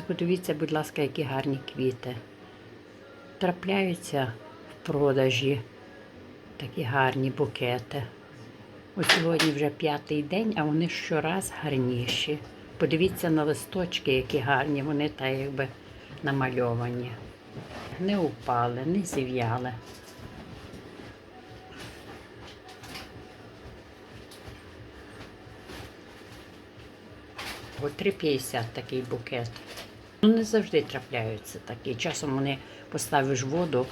Подивіться, будь ласка, які гарні квіти. Трапляються в продажі такі гарні букети. Ось сьогодні вже п'ятий день, а вони щораз гарніші. Подивіться на листочки, які гарні, вони та якби намальовані. Не упали, не зів'яли. От 3,50 такий букет. Ну, не завжди трапляються такі. Часом вони поставиш воду,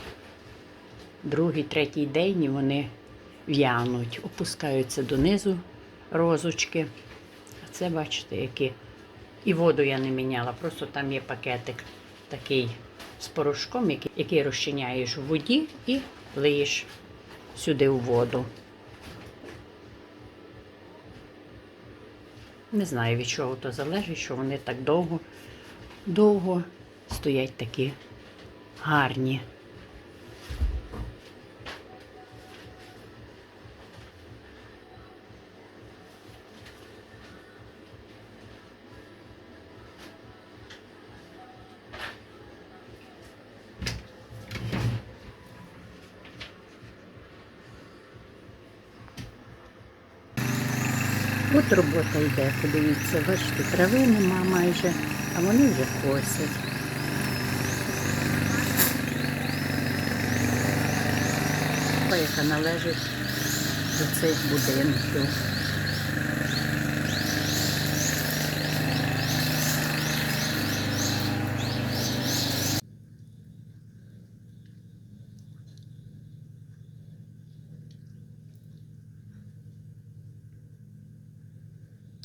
другий, третій день і вони в'януть, опускаються донизу розочки. А це, бачите, які. І воду я не міняла, просто там є пакетик такий з порошком, який, який розчиняєш у воді і лиєш сюди у воду. Не знаю, від чого то залежить, що вони так довго, довго стоять такі гарні. От робота йде, подивіться, бачите, трави нема майже, а вони вже косять. Яка належить до цих будинків.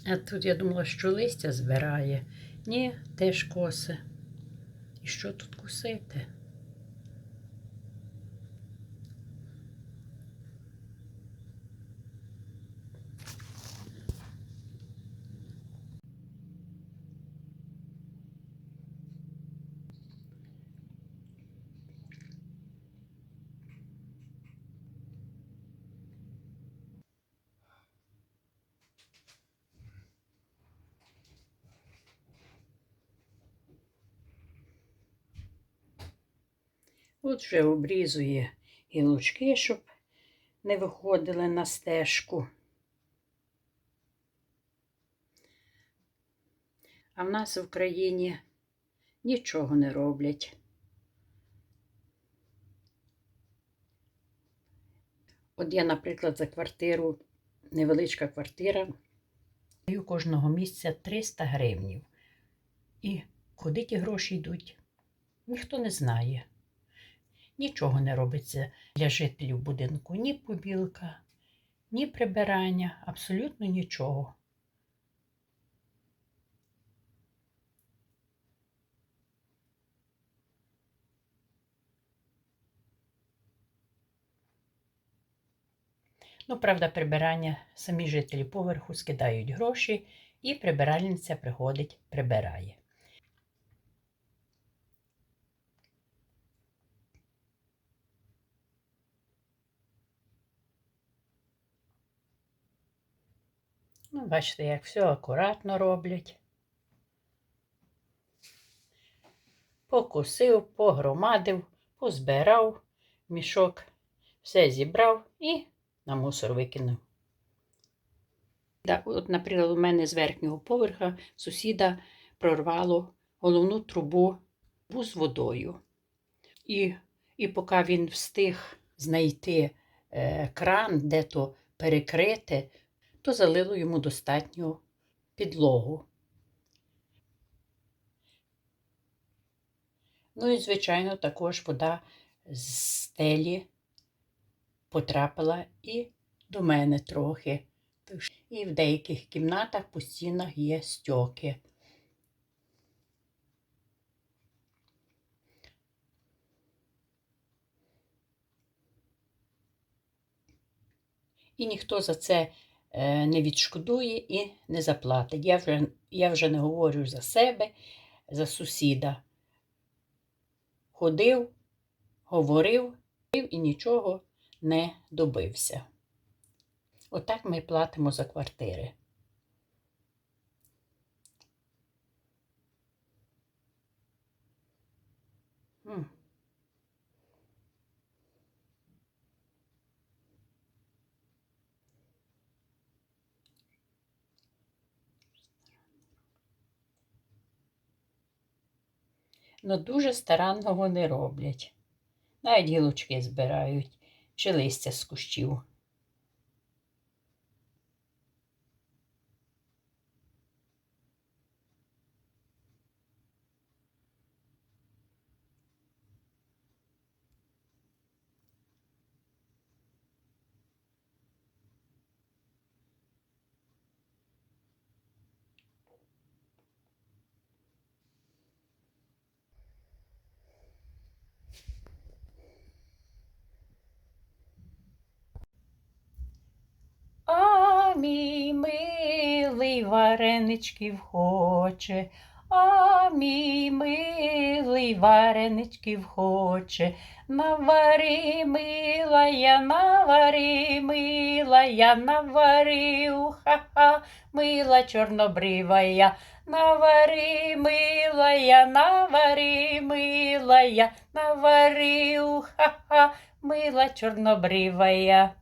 А тут я думала, що листя збирає. Ні, теж коси. І що тут косити? От вже обрізує гілочки, щоб не виходили на стежку. А в нас в Україні нічого не роблять. От я, наприклад, за квартиру, невеличка квартира, даю кожного місяця 300 гривнів. І куди ті гроші йдуть, ніхто не знає. Нічого не робиться для жителів будинку, ні побілка, ні прибирання, абсолютно нічого. Ну, правда, прибирання самі жителі поверху скидають гроші, і прибиральниця приходить, прибирає. Ну, бачите, як все акуратно роблять. Покусив, погромадив, позбирав мішок, все зібрав і на мусор викинув. От, наприклад, у мене з верхнього поверха сусіда прорвало головну трубу з водою. І, і поки він встиг знайти е, кран, де то перекрити, то залило йому достатньо підлогу. Ну і, звичайно, також вода з стелі потрапила і до мене трохи. І в деяких кімнатах по стінах є стьоки. І ніхто за це не відшкодує і не заплатить. Я вже, я вже не говорю за себе, за сусіда. Ходив, говорив і нічого не добився. Отак ми платимо за квартири. М. Ну, дуже старанно вони роблять. Навіть гілочки збирають, чи листя з кущів. А мій милий вареничків хоче, а мій милий вареничків хоче. Навари, милая, навари, милая, наварю, ха-ха, мила чорнобривая. Навари, милая, навари, милая, наварю, ха-ха, мила чорнобривая.